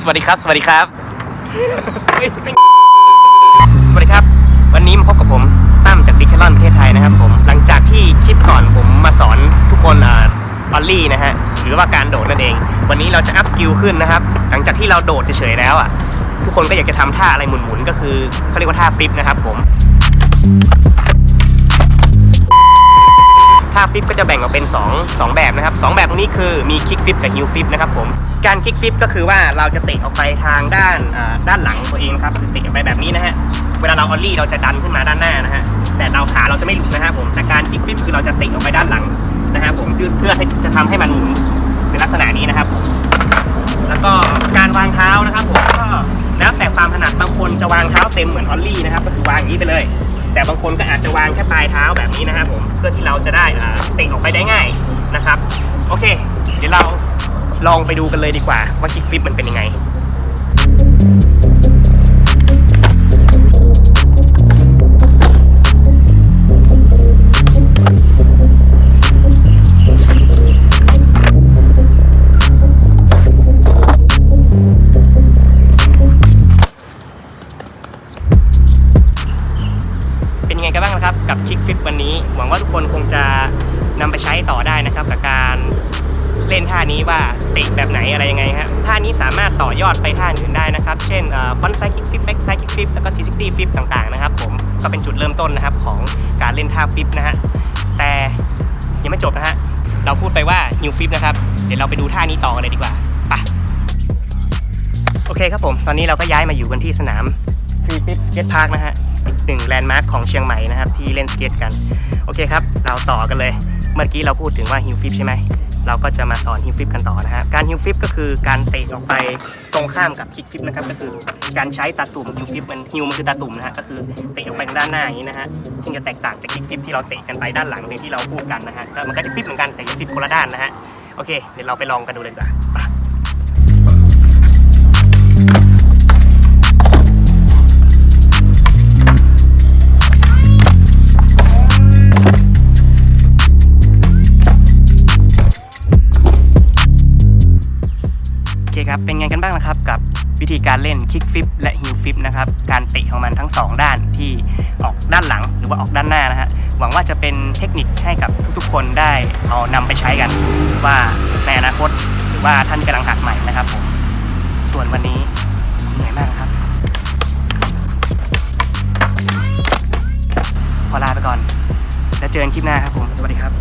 สวัสดีครับ สวัสดีครับ สวัสดีครับ วันนี้มาพบกับผมตั้มจากดิคลอนประเทศไทยนะครับผม หลังจากที่คลิปก่อนผมมาสอนทุกคนอ่าออลลี่นะฮะ หรือว่าการโดดนั่นเอง วันนี้เราจะอัพสกิลขึ้นนะครับ หลังจากที่เราโดดเฉยๆแล้วอะ ทุกคนก็อยากจะทำท่าอะไรหมุนๆ ก็คือเขาเรียกว่าท่าฟลิปนะครับผมาฟลิปก็จะแบ่งออกเป็น 2 2 แบบนะครับ 2 แบบตรงนี้คือมีคิกฟลิปกับฮิลฟลิปนะครับผมการคิกฟลิปก็คือว่าเราจะเตะออกไปทางด้านด้านหลังตัวเองครับคือเตะออกไปแบบนี้นะฮะเวลาเราออลลี่เราจะดันขึ้นมาด้านหน้านะฮะแต่เราขาเราจะไม่หลุดนะครับผมแต่การคิกฟลิปคือเราจะเตะออกไปด้านหลังนะครับผมคือเพื่อให้จะทำให้มันหมุนในลักษณะนี้นะครับผมแล้วก็การวางเท้านะครับผมก็แล้วแต่ความถนัดบางคนจะวางเท้าเต็มเหมือนออลลี่นะครับก็คือวางอย่างนี้ไปเลย แต่บางคนก็อาจจะวางแค่ปลายเท้าแบบนี้นะครับผมเพื่อที่เราจะได้อ่าเตะออกไปได้ง่ายนะครับ โอเค เดี๋ยวเราลองไปดูกันเลยดีกว่าว่าคิกฟลิปมันเป็นยังไง กับครับกับคิกฟิปวันนี้ หวังว่าทุกคนคงจะนำไปใช้ต่อได้นะครับ กับการเล่นท่านี้ว่าเตะแบบไหนอะไรยังไงฮะท่านี้สามารถต่อยอดไปท่าอื่นได้นะครับ เช่นฟอนต์ไซคิกฟิปแบ็กไซคิกฟิปแล้วก็ทีซิตี้ฟิปต่างๆนะครับผมก็เป็นจุดเริ่มต้นนะครับของการเล่นท่าฟิปนะฮะแต่ยังไม่จบนะฮะเราพูดไปว่าฮิวฟิปนะครับเดี๋ยวเราไปดูท่านี้ต่อกันเลยดีกว่าไปโอเคครับผม ตอนนี้เราก็ย้ายมาอยู่กันที่สนามฟรีฟิปสเก็ตพาร์คนะฮะ หนึ่งแลนด์มาร์คของเชียงใหม่นะครับที่เล่นสเก็ตกัน โอเคครับ เราต่อกันเลย เมื่อกี้เราพูดถึงว่าฮิลฟิปใช่ไหม เราก็จะมาสอนฮิลฟิปกันต่อนะฮะ การฮิลฟิปก็คือการเตะออกไปตรงข้ามกับคิกฟิปนะครับ ก็คือการใช้ตาตุ่มฮิลฟิปมันฮิลมันคือตาตุ่มนะฮะ ก็คือเตะออกไปทางด้านหน้าอย่างนี้นะฮะ ซึ่งจะแตกต่างจากคิกฟิปที่เราเตะกันไปด้านหลังอย่างที่เราพูดกันนะฮะ ก็มันก็จะฟิปเหมือนกันแต่จะฟิปคนละด้านนะฮะ โอเค เดี๋ยวเราไปลองกันดูเลยดีกว่า ครับเป็นไงกันบ้างนะครับกับวิธีการเล่นคิกฟิปและฮิลฟิปนะครับการเตะของมันทั้ง 2 ด้านที่ออกด้านหลังหรือว่าออกด้านหน้านะฮะหวังว่าจะเป็นเทคนิคให้กับทุกๆคนได้เอานำไปใช้กันว่าในอนาคตหรือว่าท่านกำลังหัดใหม่นะครับผมส่วนวันนี้เหนื่อยมากนะครับ ขอลาไปก่อน แล้วเจอกันคลิปหน้าครับผม สวัสดีครับ